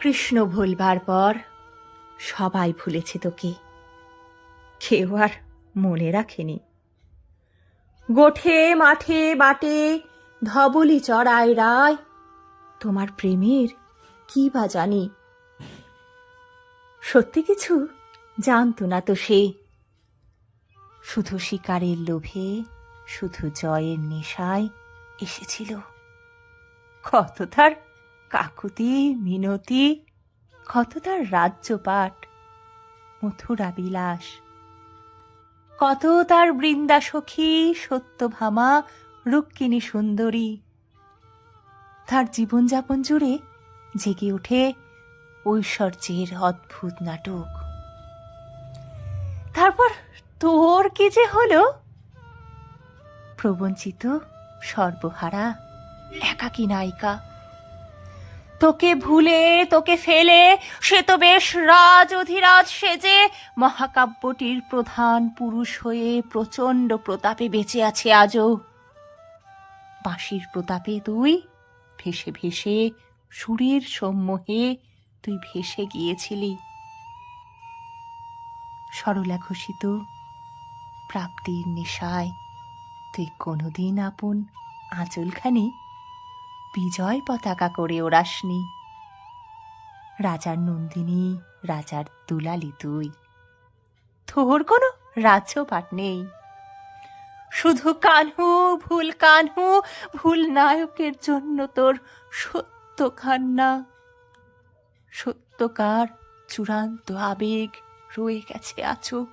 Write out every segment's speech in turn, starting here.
কৃষ্ণ ভুলবার পর সবাই ভুলেছে তোকে। কেউ আর মনে রাখেনি। গোঠে, মাঠে, বাটে, ধবলি চড়ায় রায়, তোমার প্রেমের কি বা জানি। সত্যি কিছু জানতো না তো সে। শুধু শিকারের লোভে, শুধু জয়ের নেশায় এসেছিল। কত তার কাকুতি, মিনতি, কত তার রাজ্যপাট মথুরা বিলাস। কত তার বৃন্দা সখী, সত্যভামা, রুক্মিণী সুন্দরী। তার জীবনযাপন জুড়ে জেগে ওঠে ঐশ্বর্যের অদ্ভুত নাটক। তারপর তোর কি যে হলো? প্রবঞ্চিত সর্বহারা, একাকী নায়িকা। তোকে ভুলে, তোকে ফেলে, সে তো বেশ রাজ অধিরাজ সেজে মহাকাব্যটির প্রধান পুরুষ হয়ে প্রচণ্ড প্রতাপে বেঁচে আছে আজও। বাঁশির প্রতাপে তুই ভেসে ভেসে সুরের সম্মোহে তুই ভেসে গিয়েছিলি। সরলা ঘোষিত প্রাপ্তির নেশায় তুই কোনোদিন আপন আঁচলখানি বিজয় পতাকা করে ওড়াসনি। রাজার নন্দিনী, রাজার দুলালি তুই তোর কোনো রাজ্যপাট নেই। শুধু কানহু, ভুল কানহু, ভুল নায়কের জন্য তোর সত্য কান্না। সত্যকার চূড়ান্ত আবেগ রয়ে গেছে আছো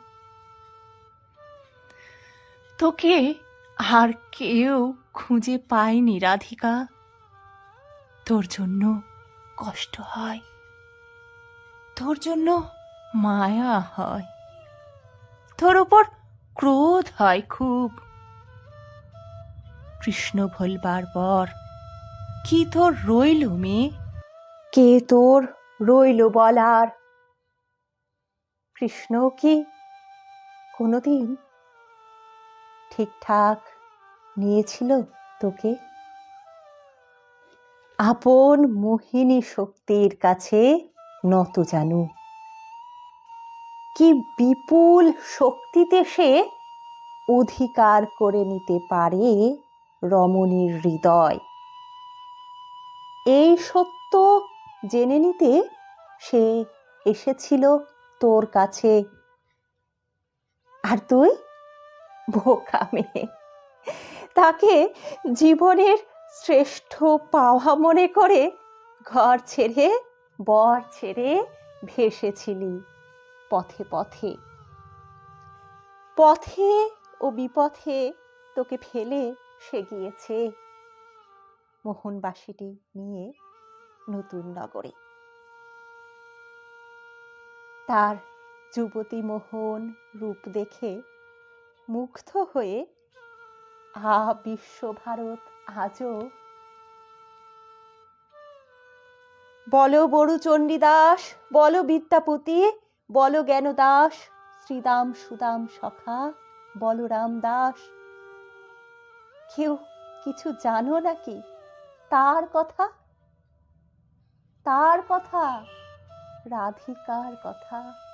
তোকে আর কেউ খুঁজে পায়নি, রাধিকা। তোর জন্য কষ্ট হয়। তোর জন্য মায়া হয়। তোর ওপর ক্রোধ হয় খুব। কৃষ্ণ ভোলবার পর কি তোর রইল মেয়ে? কে তোর রইল বলার? কৃষ্ণ কি কোনোদিন ঠিকঠাক নিয়েছিল তোকে? আপন মোহিনী শক্তির কাছে নত জানু। কি বিপুল শক্তিতে সে অধিকার করে নিতে পারে রমণীর হৃদয়? এই সত্য জেনে নিতে সে এসেছিল তোর কাছে। আর তুই বোকা মেয়ে, তাকে জীবনের শ্রেষ্ঠ পাওয়া মনে করে ঘর ছেড়ে, বর ছেড়ে ভেসেছিলি পথে পথে। পথে ও বিপথে তোকে ফেলে সে গিয়েছে মোহনবাসীটি নিয়ে নতুন নগরে। তার যুবতী মোহন রূপ দেখে মুগ্ধ হয়ে, আ বিশ্বভারত আজও? বলো বড়ু চণ্ডীদাস, বলো বিদ্যাপতি, বলো জ্ঞানদাস, শ্রীদাম সুদাম সখা বলরাম দাস কেউ কিছু জানো নাকি? তার কথা? তার কথা? রাধিকার কথা?